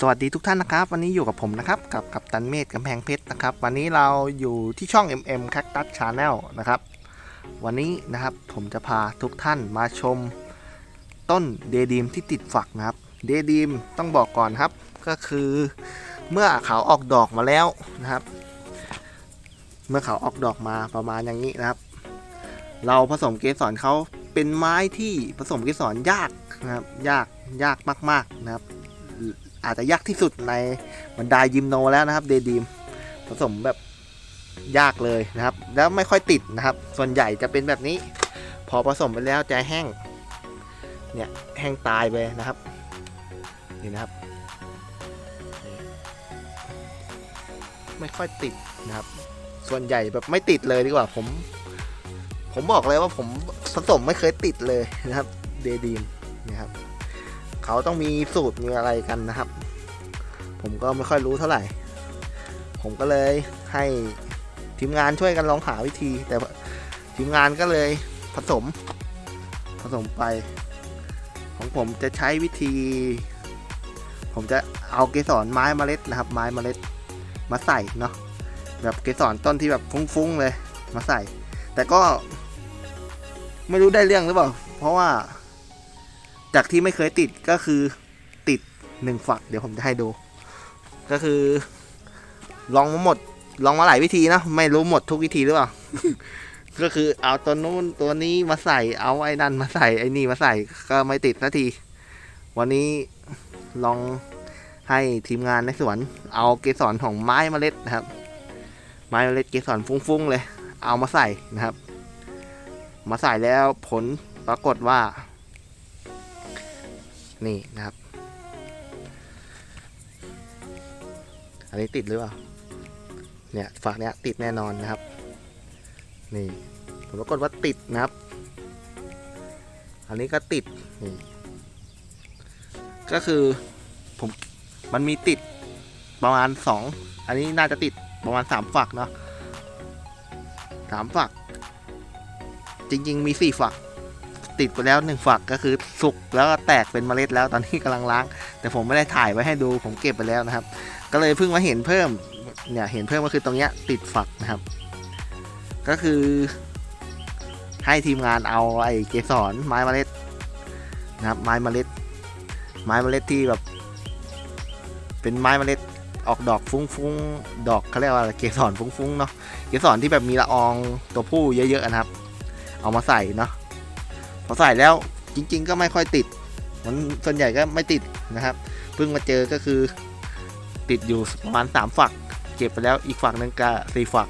สวัสดีทุกท่านนะครับ วันนี้อยู่กับผมนะครับ กับกับตันเมธกำแพงเพชรนะครับ วันนี้เราอยู่ที่ช่อง MM Cactus Channel นะครับ วันนี้นะครับผมจะพาทุกท่านมาชมต้นเดดีมที่ติดฝักนะครับเดดีมต้องบอกก่อนครับ ก็คือเมื่อเขาออกดอกมาแล้วนะครับ เมื่อเขาออกดอกมาประมาณอย่างนี้นะครับ เราผสมเกสรเขาเป็นไม้ที่ผสมเกสรยากนะครับ ยากยากมาก ๆนะครับ อาจจะยากที่สุดในบรรดายิมโนแล้วนะครับเดดีมผสมแบบยากเลยนะครับ แล้วไม่ค่อยติดนะครับ ส่วนใหญ่จะเป็นแบบนี้ พอผสมไปแล้วจะแห้ง เนี่ยแห้งตายไปนะครับ นี่นะครับ ไม่ค่อยติดนะครับ ส่วนใหญ่แบบไม่ติดเลยดีกว่าผม ผมบอกเลยว่าผมผสมไม่เคยติดเลยนะครับ เดดีมนะครับ เขาต้องมีสูตรมีอะไรกันนะครับ ผมก็ไม่ค่อยรู้เท่าไหร่ ผมก็เลยให้ทีมงานช่วยกันลองหาวิธี แต่ทีมงานก็เลยผสม ผสมไป ของผมจะใช้วิธี ผมจะเอาเกสรไม้เมล็ดนะครับ ไม้เมล็ดมาใส่เนาะแบบเกสรต้นที่แบบฟุ้งๆเลย มาใส่ แต่ก็ ไม่รู้ได้เรื่องหรือเปล่า เพราะว่า จากที่ไม่เคยติดก็คือติดหนึ่งฝัก เดี๋ยวผมจะให้ดู ก็คือ ลองมาหมด ลองมาหลายวิธีนะ ไม่รู้หมดทุกวิธีหรือเปล่า ก็คือเอาตัวนู้นตัวนี้มาใส่เอาไอ้นั่นมาใส่ไอ้นี่มาใส่ก็ไม่ติดสักที วันนี้ลองให้ทีมงานในสวนเอาเกสรของไม้เมล็ดนะครับ ไม้เมล็ดเกสรฟุ้งๆเลย เอามาใส่นะครับ มาใส่แล้วผลปรากฏว่า นี่นะครับ อันนี้ติดหรือเปล่า เนี่ยฝักเนี้ยติดแน่นอนนะครับ นี่ ผมปรากฏว่าติดนะครับ อันนี้ก็ติด นี่ ก็คือผมมันมีติดประมาณสองอันนี้น่าจะติดประมาณสามฝักเนาะสามฝัก จริง ๆ มีสี่ฝัก ติดไปแล้วหนึ่งฝักก็คือสุกแล้วก็แตกเป็นเมล็ดแล้วตอนนี้กำลังล้าง แต่ผมไม่ได้ถ่ายไว้ให้ดูผมเก็บไปแล้วนะครับ ก็เลยเพิ่งมาเห็นเพิ่มเนี่ยเห็นเพิ่มก็คือตรงเนี้ยติดฝักนะครับ ก็คือให้ทีมงานเอาไอ้เกสรไม้เมล็ดนะครับไม้เมล็ด ไม้เมล็ดที่แบบ เป็นไม้เมล็ดออกดอกฟุ้งๆ ดอกเขาเรียกว่าอะไรเกสรฟุ้งๆเนาะเกสรที่แบบมีละอองตัวผู้เยอะๆนะครับ เอามาใส่เนาะ พอใส่แล้วจริง ๆ ก็ไม่ค่อยติด มันส่วนใหญ่ก็ไม่ติดนะครับ เพิ่งมาเจอก็คือ ติดอยู่ประมาณสามฝัก เก็บไปแล้วอีกฝักหนึ่งก็สี่ฝัก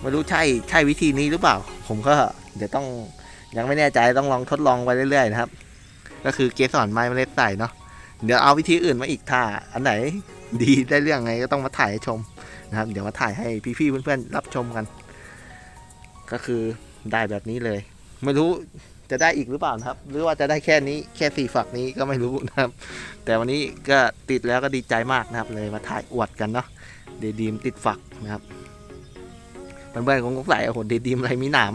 ไม่รู้ใช่ใช่วิธีนี้หรือเปล่า ผมก็เดี๋ยวต้องยังไม่แน่ใจต้องลองทดลองไปเรื่อยๆนะครับ ก็คือเกสรไม้เมล็ดใส่เนาะเดี๋ยวเอาวิธีอื่นมาอีกถ้าอันไหนดีได้เรื่องไงก็ต้องมาถ่ายให้ชมนะครับ เดี๋ยวมาถ่ายให้พี่ๆเพื่อนๆรับชมกัน ก็คือได้แบบนี้เลย ไม่รู้ จะได้อีกหรือเปล่าครับ หรือว่าจะได้แค่นี้แค่สี่ฝักนี้ก็ไม่รู้นะครับ แต่วันนี้ก็ติดแล้วก็ดีใจมากนะครับ เลยมาถ่ายอวดกันเนาะเดดีมติดฝักนะครับเพื่อนๆคงสงสัยโอ้โหเดดีมอะไรมีหนาม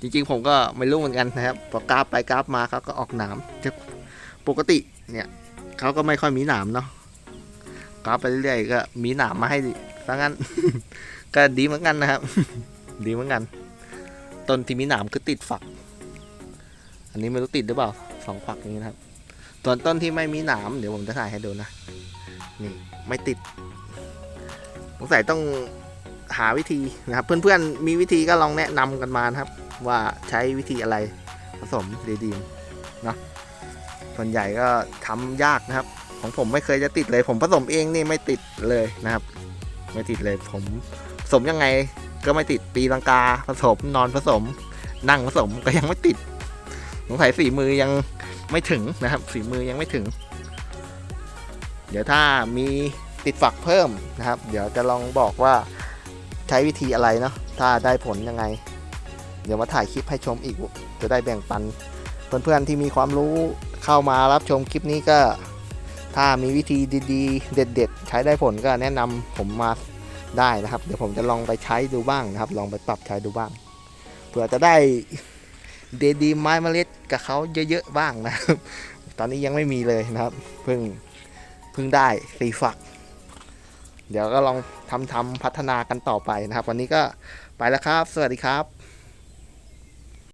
จริงๆผมก็ไม่รู้เหมือนกันนะครับพอกราฟไปกราฟมาเขาก็ออกหนามจะปกติเนี่ยเขาก็ไม่ค่อยมีหนามเนาะกราฟไปเรื่อยๆก็มีหนามมาให้ซะงั้น ก็ดีเหมือนกันนะครับ ดีเหมือนกันต้นที่มีหนามคือติดฝัก นนี้ไม่รู้ติดหรือเปล่าสองฝักอย่างนี้นะครับส่วนต้นที่ไม่มีหนามเดี๋ยวผมจะถ่ายให้ดูนะ นี่ไม่ติดสงสัยต้องหาวิธีนะครับ เพื่อนๆมีวิธีก็ลองแนะนำกันมานะครับ ว่าใช้วิธีอะไรผสมดีๆเนาะส่วนใหญ่ก็ทำยากนะครับ ของผมไม่เคยจะติดเลย ผมผสมเองนี่ไม่ติดเลยนะครับ ไม่ติดเลยผมผสมยังไงก็ไม่ติดตีลังกาผสมนอนผสม นั่งผสมก็ยังไม่ติด สงสัยฝีมือยังไม่ถึงนะครับฝีมือยังไม่ถึง เดี๋ยวถ้ามีติดฝักเพิ่มนะครับ เดี๋ยวจะลองบอกว่าใช้วิธีอะไรเนาะถ้าได้ผลยังไง เดี๋ยวมาถ่ายคลิปให้ชมอีก จะได้แบ่งปัน เพื่อนๆที่มีความรู้เข้ามารับชมคลิปนี้ก็ ถ้ามีวิธีดีๆ เด็ด ๆ ใช้ได้ผลก็แนะนำผมมาได้นะครับ เดี๋ยวผมจะลองไปใช้ดูบ้างนะครับ ลองไปปรับใช้ดูบ้างเผื่อจะได้ เดดีไม้เมล็ดกับเขาเยอะๆบ้างนะครับ ตอนนี้ยังไม่มีเลยนะครับ เพิ่งเพิ่งได้สี่ฝัก เดี๋ยวก็ลองทำทำพัฒนากันต่อไปนะครับ วันนี้ก็ไปแล้วครับ สวัสดีครับ